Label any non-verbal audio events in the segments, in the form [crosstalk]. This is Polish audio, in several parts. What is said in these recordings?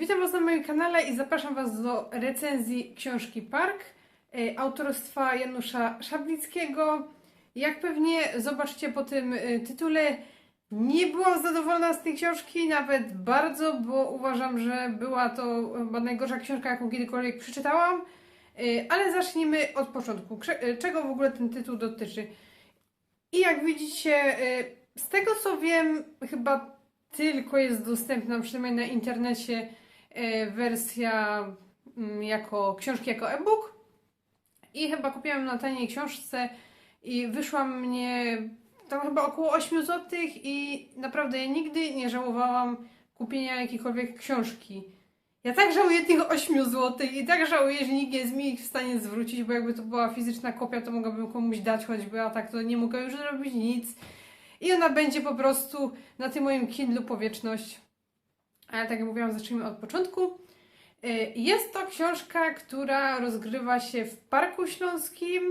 Witam Was na moim kanale i zapraszam Was do recenzji książki Park e, autorstwa Janusza Szablickiego. Jak pewnie zobaczycie po tym e, tytule, nie byłam zadowolona z tej książki, nawet bardzo, bo uważam, że była to chyba najgorsza książka, jaką kiedykolwiek przeczytałam. E, Ale zacznijmy od początku. Czego w ogóle ten tytuł dotyczy? I jak widzicie, z tego co wiem, chyba tylko jest dostępna, przynajmniej na internecie, wersja mm, jako książki jako e-book. I chyba kupiłam na taniej książce i wyszła mnie tam chyba około 8 zł i naprawdę ja nigdy nie żałowałam kupienia jakiejkolwiek książki. Ja tak żałuję tych 8 zł i tak żałuję, że nikt nie jest mi ich w stanie zwrócić, bo jakby to była fizyczna kopia, to mogłabym komuś dać choćby, a tak to nie mogę już zrobić nic. I ona będzie po prostu na tym moim Kindlu powieczność. Ale tak jak mówiłam, zacznijmy od początku. Y, Jest to książka, która rozgrywa się w Parku Śląskim,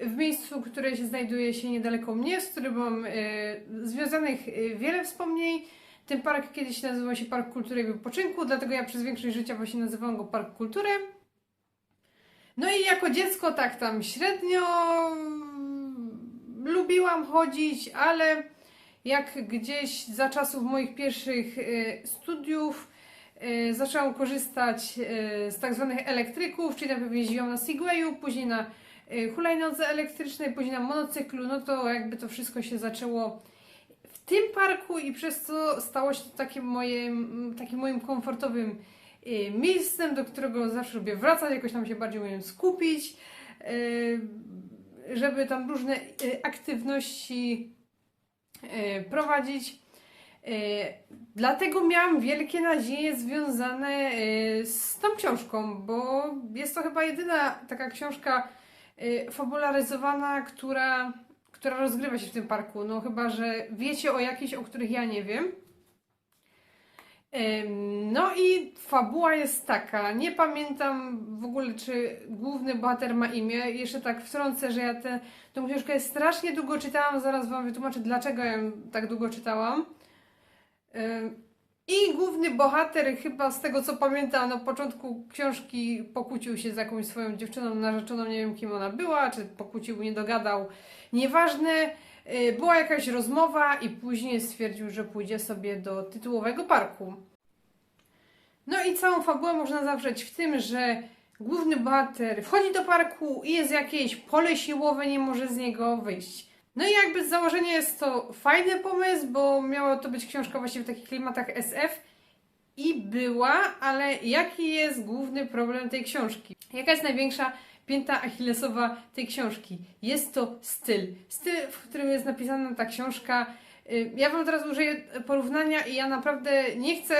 w miejscu, które się znajduje się niedaleko mnie, z którym mam y, związanych y, wiele wspomnień. Ten park kiedyś nazywał się Park Kultury i Wypoczynku, dlatego ja przez większość życia właśnie nazywałam go Park Kultury. No i jako dziecko tak tam średnio lubiłam chodzić, ale jak gdzieś za czasów moich pierwszych y, studiów y, zaczęłam korzystać y, z tak zwanych elektryków, czyli najpierw jeździłam na Segwayu, później na hulajnodze elektrycznej, później na monocyklu, no to jakby to wszystko się zaczęło w tym parku i przez co stało się to takim moim, takim moim komfortowym miejscem, do którego zawsze lubię wracać, jakoś tam się bardziej umiem skupić, żeby tam różne aktywności prowadzić. Y, Dlatego miałam wielkie nadzieje związane y, z tą książką, bo jest to chyba jedyna taka książka y, fabularyzowana, która, która rozgrywa się w tym parku. No chyba, że wiecie o jakichś, o których ja nie wiem. No i fabuła jest taka. Nie pamiętam w ogóle, czy główny bohater ma imię. Jeszcze tak wtrącę, że ja tę książkę strasznie długo czytałam. Zaraz Wam wytłumaczę, dlaczego ją tak długo czytałam. I główny bohater, chyba z tego co pamiętam, na początku książki pokłócił się z jakąś swoją dziewczyną, narzeczoną, nie wiem kim ona była, czy pokłócił, nie dogadał, nieważne. Y, Była jakaś rozmowa i później stwierdził, że pójdzie sobie do tytułowego parku. No i całą fabułę można zawrzeć w tym, że główny bohater wchodzi do parku i jest jakieś pole siłowe, nie może z niego wyjść. No i jakby z założenia jest to fajny pomysł, bo miała to być książka właśnie w takich klimatach SF i była, ale jaki jest główny problem tej książki? Jaka jest największa pięta achillesowa tej książki? Jest to styl. Styl, w którym jest napisana ta książka. Y, Ja Wam teraz użyję porównania i ja naprawdę nie chcę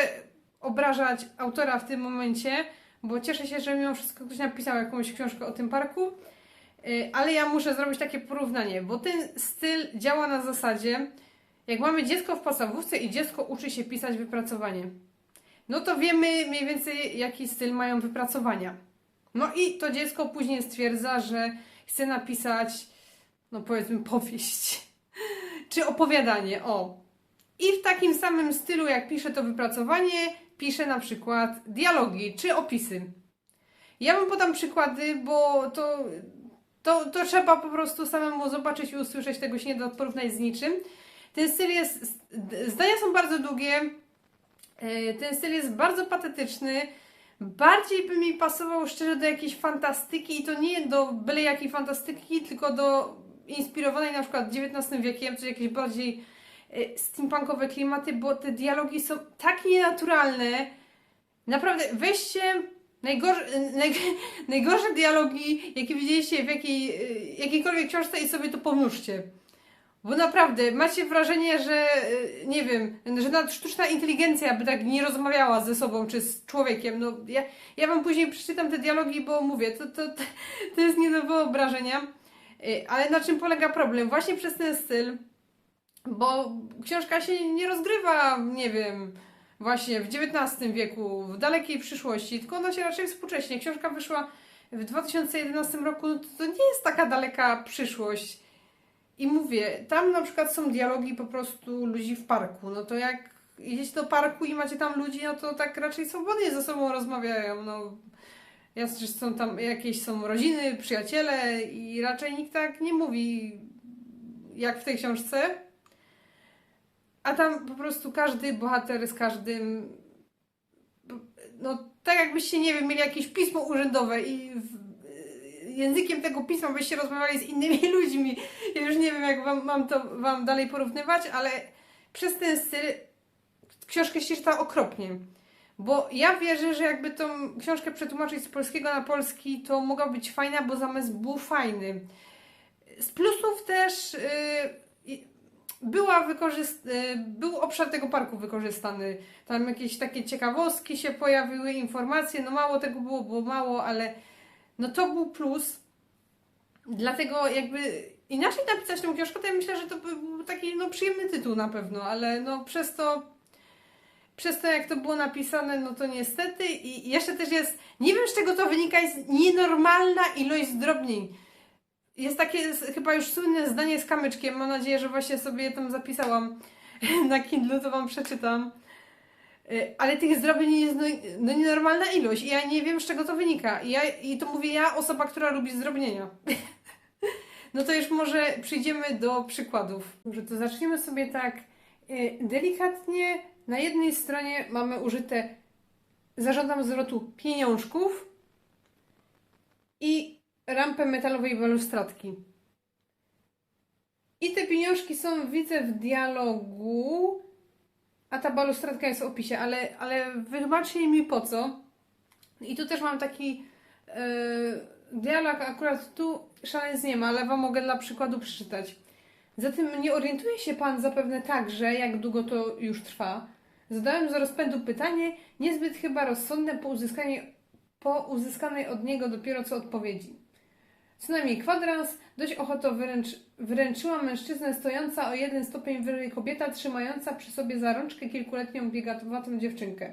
obrażać autora w tym momencie, bo cieszę się, że mimo wszystko ktoś napisał jakąś książkę o tym parku, ale ja muszę zrobić takie porównanie, bo ten styl działa na zasadzie, jak mamy dziecko w podstawówce i dziecko uczy się pisać wypracowanie, no to wiemy mniej więcej jaki styl mają wypracowania. No i to dziecko później stwierdza, że chce napisać, no powiedzmy, powieść [laughs] czy opowiadanie. O. I w takim samym stylu, jak pisze to wypracowanie, pisze na przykład dialogi czy opisy. Ja wam podam przykłady, bo to, to, to trzeba po prostu samemu zobaczyć i usłyszeć, tego się nie da porównać z niczym. Ten styl jest, zdania są bardzo długie, e, ten styl jest bardzo patetyczny, bardziej by mi pasował szczerze do jakiejś fantastyki i to nie do byle jakiej fantastyki, tylko do inspirowanej na przykład XIX wiekiem, czy jakieś bardziej e, steampunkowe klimaty, bo te dialogi są tak nienaturalne. Naprawdę, weźcie najgorsze, naj, [laughs] najgorsze dialogi, jakie widzieliście w jakiej, e, jakiejkolwiek książce i sobie to pomnóżcie. Bo naprawdę, macie wrażenie, że e, nie wiem, że nawet sztuczna inteligencja by tak nie rozmawiała ze sobą czy z człowiekiem. No, ja, ja wam później przeczytam te dialogi, bo mówię, to, to, to, to jest nie do wyobrażenia. E, Ale na czym polega problem? Właśnie przez ten styl, bo książka się nie rozgrywa, nie wiem, właśnie w XIX wieku, w dalekiej przyszłości, tylko ona się raczej współcześnie. Książka wyszła w 2011 roku, no to, nie jest taka daleka przyszłość. I mówię, tam na przykład są dialogi po prostu ludzi w parku. No to jak idziecie do parku i macie tam ludzi, no to tak raczej swobodnie ze sobą rozmawiają, no. Jasne, że są tam jakieś są rodziny, przyjaciele i raczej nikt tak nie mówi jak w tej książce. A tam po prostu każdy bohater z każdym no tak jakbyście, nie wiem, mieli jakieś pismo urzędowe i w, językiem tego pisma byście rozmawiali z innymi [laughs] ludźmi. Ja już nie wiem, jak wam, mam to wam dalej porównywać, ale przez ten styl książkę się czyta okropnie. Bo ja wierzę, że jakby tą książkę przetłumaczyć z polskiego na polski, to mogła być fajna, bo zamysł był fajny. Z plusów też yy, była y, był obszar tego parku wykorzystany. Tam jakieś takie ciekawostki się pojawiły, informacje, no mało tego było, było mało, ale no to był plus. Dlatego jakby inaczej napisać tę książkę, to ja myślę, że to by był taki no, przyjemny tytuł na pewno, ale no przez to przez to jak to było napisane, no to niestety i jeszcze też jest, nie wiem z czego to wynika, jest nienormalna ilość zdrobnień. Jest takie chyba już słynne zdanie z kamyczkiem, mam nadzieję, że właśnie sobie tam zapisałam [laughs] na Kindle, to Wam przeczytam. Y, Ale tych zdrobień jest no, no nienormalna ilość i ja nie wiem z czego to wynika. I, ja, I to mówię ja, osoba, która lubi zdrobnienia. [laughs] No to już może przejdziemy do przykładów. Może to zaczniemy sobie tak y, delikatnie. Na jednej stronie mamy użyte zażądam zwrotu pieniążków i rampę metalowej balustradki. I te pieniążki są, widzę, w dialogu, a ta balustradka jest w opisie, ale, ale wybaczcie mi po co. I tu też mam taki e, dialog, akurat tu szalec nie ma, ale Wam mogę dla przykładu przeczytać. Zatem nie orientuje się Pan zapewne także, jak długo to już trwa. Zadałem z rozpędu pytanie, niezbyt chyba rozsądne po, uzyskanie, po uzyskanej od niego dopiero co odpowiedzi. Co najmniej kwadrans, dość ochoto wręcz, wręczyła mężczyznę stojąca o jeden stopień wyżej kobieta, trzymająca przy sobie za rączkę kilkuletnią biegatowatą dziewczynkę.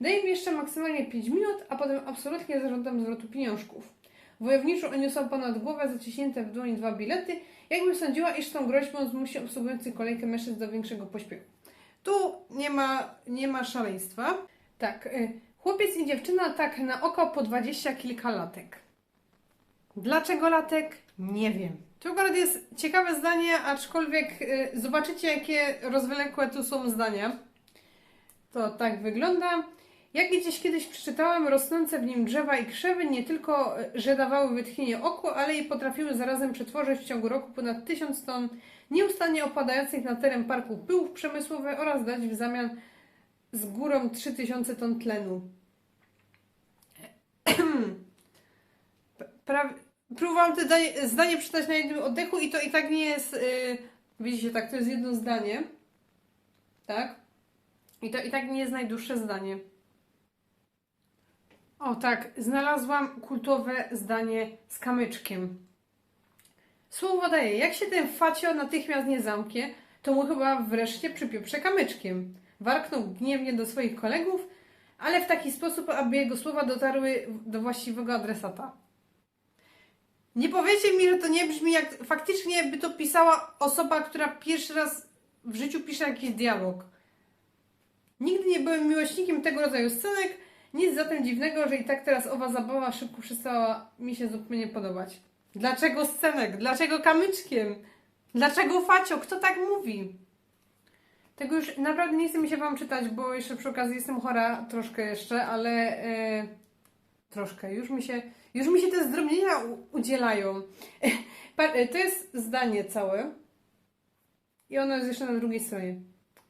Mi jeszcze maksymalnie 5 minut, a potem absolutnie zażądam zwrotu pieniążków. Wojowniczo oniosła ponad głowę zaciśnięte w dłoni dwa bilety, jakby sądziła, iż tą groźbą zmusi obsługujący kolejkę mężczyzn do większego pośpiechu. Tu nie ma, nie ma szaleństwa. Tak, y, chłopiec i dziewczyna tak na oko po dwadzieścia kilka latek. Dlaczego latek? Nie wiem. To akurat jest ciekawe zdanie, aczkolwiek y, zobaczycie, jakie rozwlekłe tu są zdania. To tak wygląda. Jak gdzieś kiedyś przeczytałem, rosnące w nim drzewa i krzewy nie tylko, y, że dawały wytchnienie oku, ale i potrafiły zarazem przetworzyć w ciągu roku ponad tysiąc ton nieustannie opadających na teren parku pyłów przemysłowych oraz dać w zamian z górą 3000 ton tlenu. [clears throat] Prawie, próbowałam te zdanie, zdanie przeczytać na jednym oddechu i to i tak nie jest, yy, widzicie, tak, to jest jedno zdanie, tak? I to i tak nie jest najdłuższe zdanie. O tak, znalazłam kultowe zdanie z kamyczkiem. Słowo daje, jak się ten facio natychmiast nie zamknie, to mu chyba wreszcie przypieprze kamyczkiem. Warknął gniewnie do swoich kolegów, ale w taki sposób, aby jego słowa dotarły do właściwego adresata. Nie powiecie mi, że to nie brzmi jak faktycznie by to pisała osoba, która pierwszy raz w życiu pisze jakiś dialog. Nigdy nie byłem miłośnikiem tego rodzaju scenek, nic zatem dziwnego, że i tak teraz owa zabawa szybko przestała mi się zupełnie podobać. Dlaczego scenek? Dlaczego kamyczkiem? Dlaczego facio? Kto tak mówi? Tego już naprawdę nie chce mi się Wam czytać, bo jeszcze przy okazji jestem chora troszkę jeszcze, ale e, troszkę. Już mi się, już mi się te zdrobnienia udzielają. [laughs] To jest zdanie całe i ono jest jeszcze na drugiej stronie.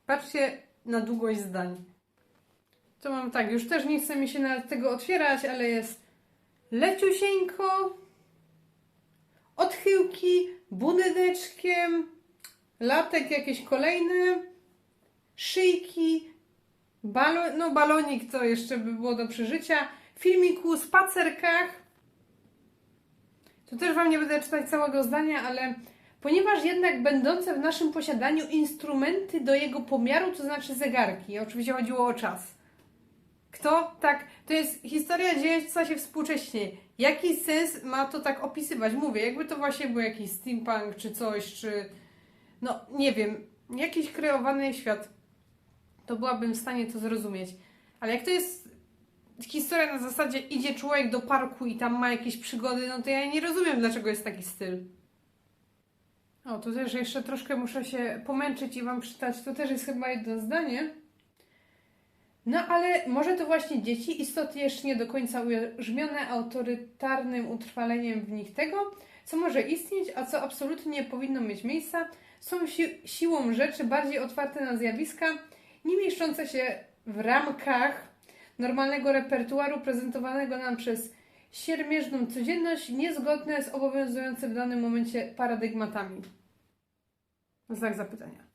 Patrzcie na długość zdań. To mam tak, już też nie chce mi się nawet tego otwierać, ale jest leciusieńko, odchyłki, bunydeczkiem, latek jakieś kolejne, szyjki, balo, no balonik to jeszcze by było do przeżycia, filmiku, spacerkach. Tu też Wam nie będę czytać całego zdania, ale ponieważ jednak będące w naszym posiadaniu instrumenty do jego pomiaru, to znaczy zegarki, oczywiście chodziło o czas. Kto? Tak, to jest historia dziejąca się współcześnie. Jaki sens ma to tak opisywać? Mówię, jakby to właśnie był jakiś steampunk czy coś, czy no nie wiem, jakiś kreowany świat. to byłabym w stanie to zrozumieć. Ale jak to jest historia na zasadzie idzie człowiek do parku i tam ma jakieś przygody, no to ja nie rozumiem, dlaczego jest taki styl. O, tu też jeszcze troszkę muszę się pomęczyć i Wam przeczytać. To też jest chyba jedno zdanie. No ale może to właśnie dzieci, istoty jeszcze nie do końca ujarzmione autorytarnym utrwaleniem w nich tego, co może istnieć, a co absolutnie nie powinno mieć miejsca, są si siłą rzeczy bardziej otwarte na zjawiska, nie mieszczące się w ramkach normalnego repertuaru prezentowanego nam przez siermierzną codzienność, niezgodne z obowiązującymi w danym momencie paradygmatami. Znak zapytania.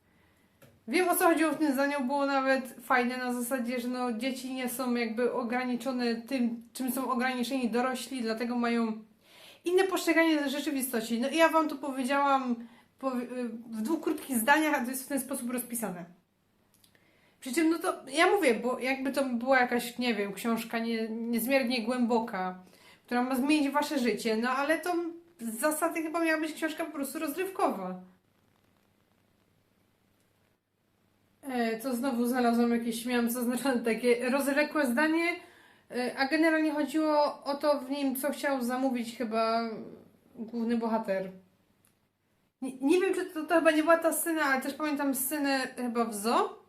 Wiem o co chodziło w tym zdaniu, było nawet fajne na zasadzie, że no, dzieci nie są jakby ograniczone tym, czym są ograniczeni dorośli, dlatego mają inne postrzeganie rzeczywistości. No i ja Wam tu powiedziałam po, w dwóch krótkich zdaniach, a to jest w ten sposób rozpisane. Przy czym, no to ja mówię, bo jakby to była jakaś, nie wiem, książka nie, niezmiernie głęboka, która ma zmienić Wasze życie, no ale to z zasady chyba miała być książka po prostu rozrywkowa. E, To znowu znalazłam jakieś, miałam zaznaczone takie rozległe zdanie, e, a generalnie chodziło o to w nim, co chciał zamówić chyba główny bohater. Nie, nie wiem, czy to, to chyba nie była ta scena, ale też pamiętam scenę chyba w Zoo,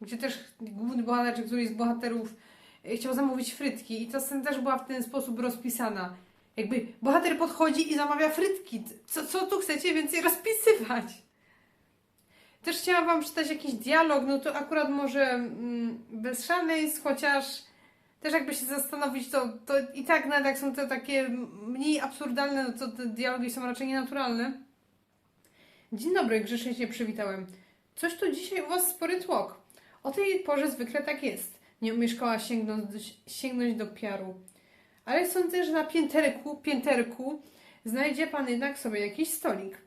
gdzie też główny bohater, czy któryś z bohaterów e, chciał zamówić frytki i ta scena też była w ten sposób rozpisana. Jakby bohater podchodzi i zamawia frytki. Co, co tu chcecie więcej rozpisywać? Też chciałam Wam czytać jakiś dialog, no to akurat może mm, bez szaleństw, chociaż też jakby się zastanowić, to, to i tak nawet jak są te takie mniej absurdalne, no to te dialogi są raczej nienaturalne. Dzień dobry, grzecznie się przywitałem. Coś tu dzisiaj u Was spory tłok. O tej porze zwykle tak jest. Nie umieszkała sięgnąć sięgnąć do piaru. Ale sądzę, że na pięterku, pięterku znajdzie Pan jednak sobie jakiś stolik.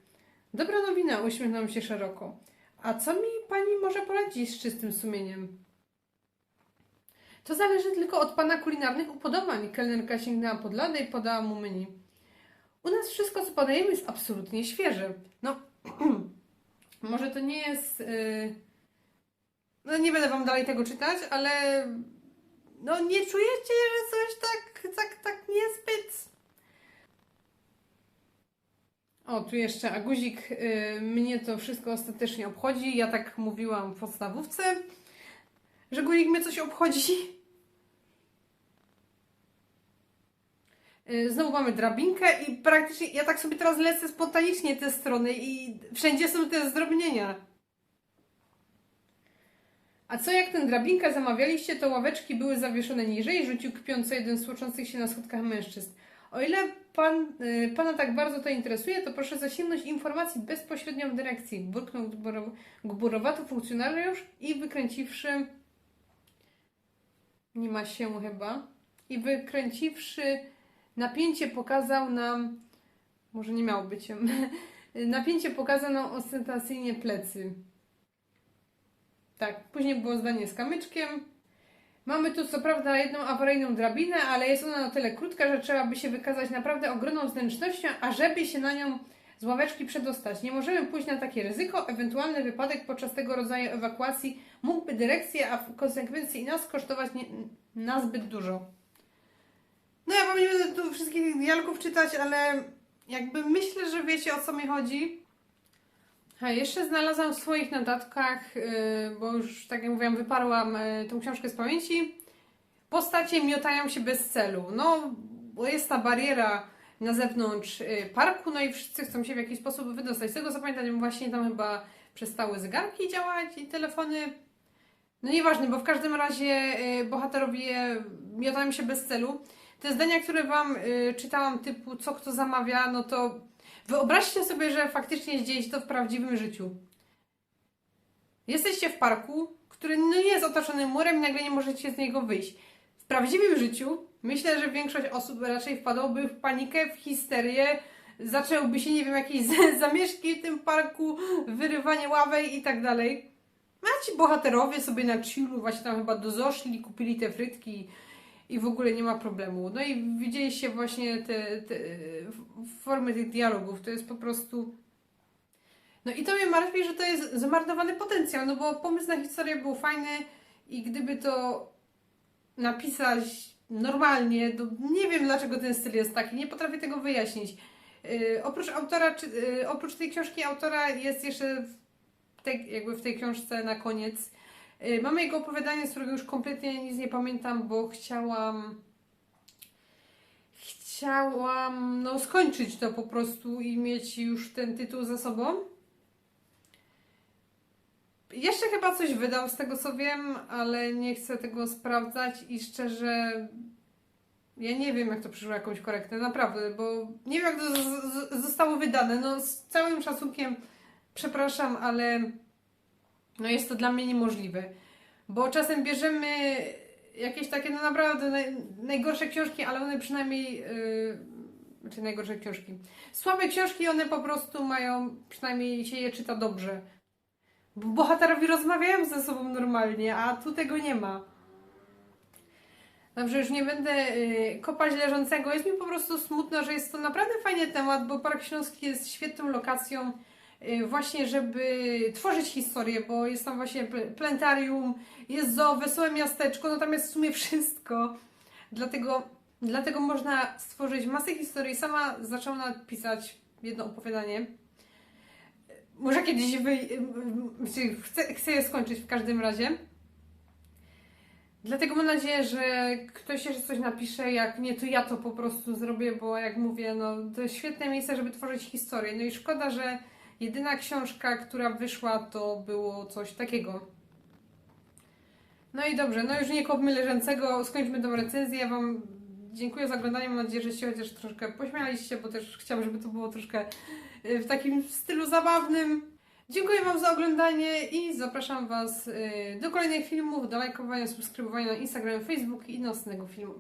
Dobra nowina, uśmiechnął się szeroko. A co mi pani może poradzić z czystym sumieniem? To zależy tylko od pana kulinarnych upodobań. Kelnerka sięgnęła pod ladę i podała mu menu. U nas wszystko, co podajemy, jest absolutnie świeże. No, [clears throat] może to nie jest. Yy... No, nie będę wam dalej tego czytać, ale. No, nie czujecie, że coś tak, tak, tak niezbyt. O, tu jeszcze Aguzik. Yy, mnie to wszystko ostatecznie obchodzi. Ja tak mówiłam w podstawówce, że Guzik mnie coś obchodzi. Yy, Znowu mamy drabinkę i praktycznie ja tak sobie teraz lecę spontanicznie te strony i wszędzie są te zdrobnienia. A co jak ten drabinkę zamawialiście, to ławeczki były zawieszone niżej, rzucił kpiąco jeden z tłoczących się na schodkach mężczyzn. O ile pan, y, pana tak bardzo to interesuje, to proszę zasięgnąć informacji bezpośrednio w dyrekcji. Burknął gburo- gburowaty funkcjonariusz i wykręciwszy. Nie ma się chyba. I wykręciwszy napięcie pokazał nam. Może nie miało być. [laughs] napięcie pokazał nam ostentacyjnie plecy. Tak, później było zdanie z kamyczkiem. Mamy tu co prawda jedną awaryjną drabinę, ale jest ona na tyle krótka, że trzeba by się wykazać naprawdę ogromną zręcznością, ażeby się na nią z ławeczki przedostać. Nie możemy pójść na takie ryzyko. Ewentualny wypadek podczas tego rodzaju ewakuacji mógłby dyrekcję, a w konsekwencji i nas kosztować nie, na zbyt dużo. No ja wam nie będę tu wszystkich dialogów czytać, ale jakby myślę, że wiecie o co mi chodzi. A jeszcze znalazłam w swoich notatkach, yy, bo już tak jak mówiłam, wyparłam yy, tą książkę z pamięci. Postacie miotają się bez celu. No, bo jest ta bariera na zewnątrz yy, parku, no i wszyscy chcą się w jakiś sposób wydostać. Z tego co pamiętam, właśnie tam chyba przestały zegarki działać i telefony. No nieważne, bo w każdym razie bohaterowie miotają się bez celu. Te zdania, które Wam czytałam, typu co kto zamawia, no to Wyobraźcie sobie, że faktycznie dzieje się to w prawdziwym życiu. Jesteście w parku, który no nie jest otoczony murem i nagle nie możecie z niego wyjść. W prawdziwym życiu myślę, że większość osób raczej wpadłoby w panikę, w histerię, zaczęłyby się, nie wiem, jakieś [laughs] zamieszki w tym parku, wyrywanie ławek i tak dalej. A ci bohaterowie sobie na chillu właśnie tam chyba dozoszli, kupili te frytki i w ogóle nie ma problemu. No i widzieliście właśnie te, te formy tych dialogów. To jest po prostu No i to mnie martwi, że to jest zmarnowany potencjał, no bo pomysł na historię był fajny i gdyby to napisać normalnie, nie wiem dlaczego ten styl jest taki, nie potrafię tego wyjaśnić. Yy, oprócz autora, czy, yy, oprócz tej książki autora jest jeszcze w tej, jakby w tej książce na koniec. Yy, mamy jego opowiadanie, z którego już kompletnie nic nie pamiętam, bo chciałam chciałam no, skończyć to po prostu i mieć już ten tytuł za sobą. Jeszcze chyba coś wydał z tego co wiem, ale nie chcę tego sprawdzać i szczerze ja nie wiem jak to przyszło jakąś korektę, naprawdę, bo nie wiem jak to zostało wydane. No z całym szacunkiem przepraszam, ale no jest to dla mnie niemożliwe. Bo czasem bierzemy jakieś takie no naprawdę naj, najgorsze książki, ale one przynajmniej yy, czy najgorsze książki. Słabe książki, one po prostu mają, przynajmniej się je czyta dobrze. Bo bohaterowie rozmawiają ze sobą normalnie, a tu tego nie ma. Dobrze, już nie będę y, kopać leżącego. Jest mi po prostu smutno, że jest to naprawdę fajny temat, bo Park Śląski jest świetną lokacją właśnie, żeby tworzyć historię, bo jest tam właśnie pl- plantarium, jest zoo, wesołe miasteczko, no tam jest w sumie [laughs] wszystko. Dlatego, dlatego można stworzyć masę historii. Sama zaczęłam nawet pisać jedno opowiadanie. Może kiedyś wy... czy chcę, chcę je skończyć w każdym razie. Dlatego mam nadzieję, że ktoś jeszcze coś napisze, jak nie, to ja to po prostu zrobię, bo jak mówię, no to jest świetne miejsce, żeby tworzyć historię. No i szkoda, że jedyna książka, która wyszła, to było coś takiego. No i dobrze, no już nie kopmy leżącego, skończmy tą recenzję. Ja Wam dziękuję za oglądanie, mam nadzieję, że się chociaż troszkę pośmialiście, bo też chciałam, żeby to było troszkę y, w takim stylu zabawnym. Dziękuję Wam za oglądanie i zapraszam Was y, do kolejnych filmów, do lajkowania, subskrybowania na Instagramie, Facebook i nocnego filmu.